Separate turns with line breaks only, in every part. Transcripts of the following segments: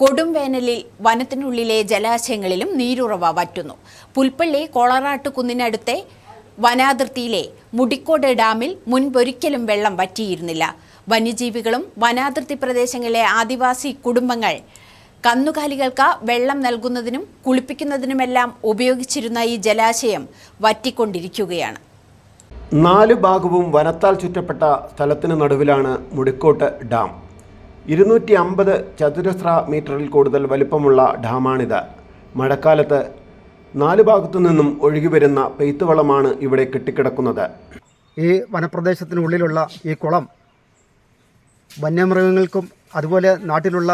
കൊടും വേനലിൽ വനത്തിനുള്ളിലെ ജലാശയങ്ങളിലും നീരുറവ വറ്റുന്നു. പുൽപ്പള്ളി കോളറാട്ട് കുന്നിനടുത്തെ വനാതിർത്തിയിലെ മുടിക്കോട് ഡാമിൽ മുൻപൊരിക്കലും വെള്ളം വറ്റിയിരുന്നില്ല. വന്യജീവികളും വനാതിർത്തി പ്രദേശങ്ങളിലെ ആദിവാസി കുടുംബങ്ങൾ കന്നുകാലികൾക്ക് വെള്ളം നൽകുന്നതിനും കുളിപ്പിക്കുന്നതിനുമെല്ലാം ഉപയോഗിച്ചിരുന്ന ഈ ജലാശയം വറ്റിക്കൊണ്ടിരിക്കുകയാണ്.
നാല് ഭാഗവും വനത്താൽ ചുറ്റപ്പെട്ട സ്ഥലത്തിന് നടുവിലാണ് മുടിക്കോട്ട് ഡാം. ഇരുന്നൂറ്റി അമ്പത് ചതുരശ്ര മീറ്ററിൽ കൂടുതൽ വലിപ്പമുള്ള ഡാമാണിത്. മഴക്കാലത്ത് നാല് ഭാഗത്തു നിന്നും ഒഴുകി വരുന്ന പെയ്ത്തുവെള്ളമാണ് ഇവിടെ കെട്ടിക്കിടക്കുന്നത്.
ഈ വനപ്രദേശത്തിനുള്ളിലുള്ള ഈ കുളം വന്യമൃഗങ്ങൾക്കും അതുപോലെ നാട്ടിലുള്ള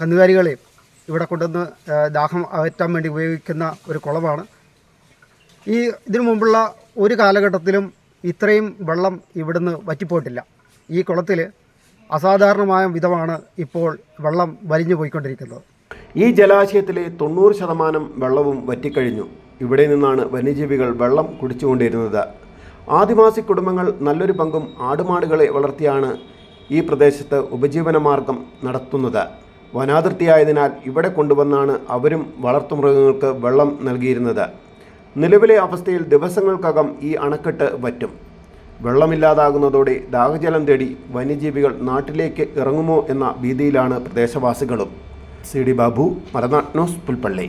കന്നുകാലികളെയും ഇവിടെ കൊണ്ടുവന്ന് ദാഹം അകറ്റാൻ വേണ്ടി ഉപയോഗിക്കുന്ന ഒരു കുളമാണ്. ഈ ഇതിനു മുമ്പുള്ള ഒരു കാലഘട്ടത്തിലും ഇത്രയും വെള്ളം ഇവിടുന്ന് വറ്റിപ്പോയിട്ടില്ല. ഈ കുളത്തിൽ അസാധാരണമായ വിധമാണ് ഇപ്പോൾ വെള്ളം വലിഞ്ഞു പോയിക്കൊണ്ടിരിക്കുന്നത്.
ഈ ജലാശയത്തിലെ തൊണ്ണൂറ് ശതമാനം വെള്ളവും വറ്റിക്കഴിഞ്ഞു. ഇവിടെ നിന്നാണ് വന്യജീവികൾ വെള്ളം കുടിച്ചുകൊണ്ടിരുന്നത്. ആദിവാസി കുടുംബങ്ങൾ നല്ലൊരു പങ്കും ആടുമാടുകളെ വളർത്തിയാണ് ഈ പ്രദേശത്ത് ഉപജീവനമാർഗം നടത്തുന്നത്. വനാതിർത്തിയായതിനാൽ ഇവിടെ കൊണ്ടുവന്നാണ് അവരും വളർത്തുമൃഗങ്ങൾക്ക് വെള്ളം നൽകിയിരുന്നത്. നിലവിലെ അവസ്ഥയിൽ ദിവസങ്ങൾക്കകം ഈ അണക്കെട്ട് വറ്റും. വെള്ളമില്ലാതാകുന്നതോടെ ദാഹജലം തേടി വന്യജീവികൾ നാട്ടിലേക്ക് ഇറങ്ങുമോ എന്ന ഭീതിയിലാണ് പ്രദേശവാസികളും. C D Babu Malanad news Pulpally.